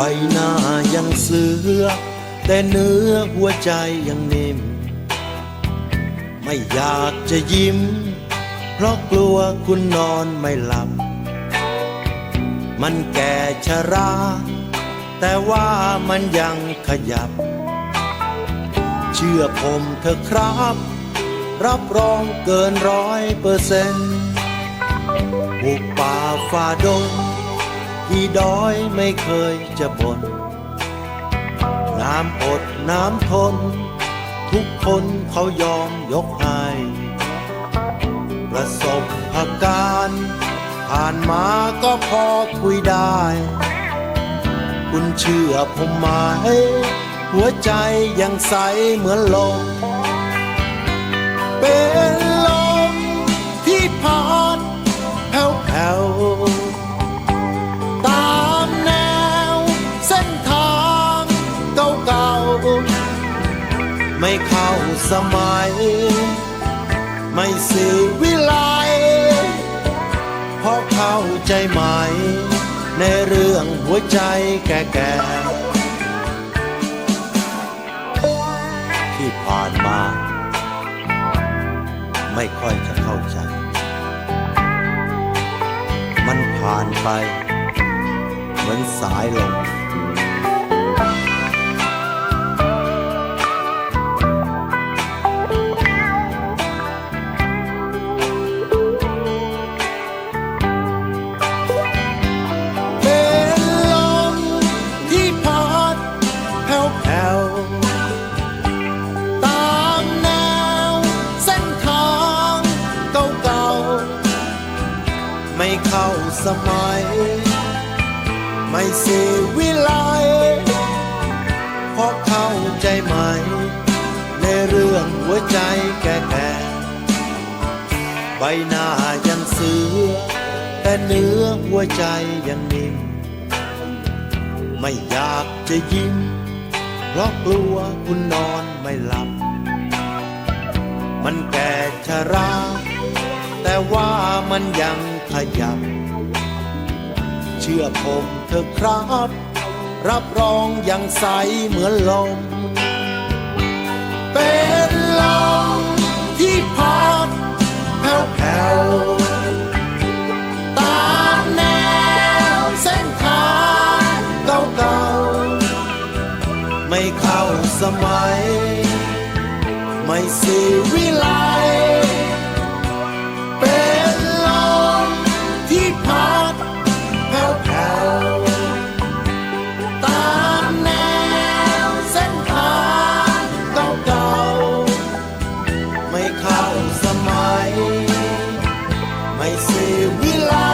บหน้ายังเสือ แต่เนื้อหัวใจยังนิ่ม ไม่อยากจะยิ้ม เพราะกลัวคุณนอนไม่หลับ มันแก่ชรา แต่ว่ามันยังขยับ เชื่อผมเถอะครับ รับรองเกินร้อยเปอร์เซ็นต์บุกป่าฝ่าดง ที่ดอยไม่เคยจะบน่นน้ำอดน้ำทน ทุกคนเขายอมยกให้ประสบผการผ่านมาก็พอคุยได้ คุณเชื่อผมไหมหัวใจยังใสเหมือนลมเป็น ไม่เข้าสมัย ไม่สื่อวิไลเพราะเข้าใจไหม ในเรื่องหัวใจแก่ๆที่ผ่านมา ไม่ค่อยจะเข้าใจ มันผ่านไป เหมือนสายลม เข้าสมัย ไม่เสียวิไลเพราะเข้าใจไหม ในเรื่องหัวใจแก่ๆใบหน้ายังเสือ แต่เนื้อหัวใจยังนิ่ม ไม่อยากจะยิ้ม เพราะกลัวคุณนอนไม่หลับ มันแก่ชราแต่ว่ามันยัง ขยับ เชื่อผมเถอะครับ รับรองยังใสเหมือนลม เป็นลมที่พัดแผ่วๆตามแนวเส้นทางเก่าๆไม่เข้าสมัย ไม่สีวิไล We like